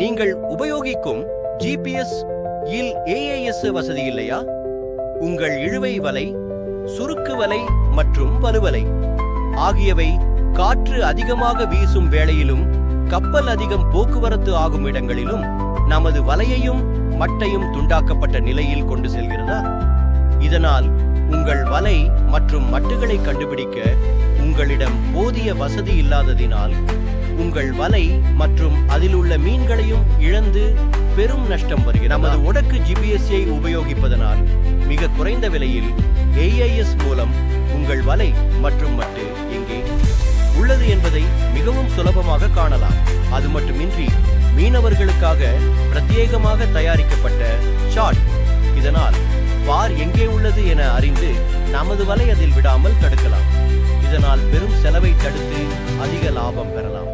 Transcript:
நீங்கள் உபயோகிக்கும் ஜிபிஎஸ் இல் ஏஏஎஸ் வசதி இல்லையா? உங்கள் இழுவை வலை சுருக்கு வலை மற்றும் வலுவலை ஆகியவை காற்று அதிகமாக வீசும் வேளையிலும் கப்பல் அதிகம் போக்குவரத்து ஆகும் இடங்களிலும் நமது வலையையும் மட்டையும் துண்டாக்கப்பட்ட நிலையில் கொண்டு செல்கிறதா? இதனால் உங்கள் வலை மற்றும் மட்டுகளை கண்டுபிடிக்க உங்களிடம் போதிய வசதி இல்லாததினால் உங்கள் வலை மற்றும் அதில் உள்ள மீன்களையும் இழந்து பெரும் நஷ்டம் வருகிறது. நமது உடக்கு ஜிபிஎஸ்ஐ உபயோகிப்பதனால் மிக குறைந்த விலையில் ஏஐஎஸ் மூலம் உங்கள் வலை மற்றும் மட்டு எங்கே உள்ளது என்பதை மிகவும் சுலபமாக காணலாம். அது மட்டுமின்றி மீனவர்களுக்காக பிரத்யேகமாக தயாரிக்கப்பட்ட ஷாட். இதனால் பார் எங்கே உள்ளது என அறிந்து நமது வலை அதில் விடாமல் தடுக்கலாம். இதனால் பெரும் செலவை தடுத்து அதிக லாபம் பெறலாம்.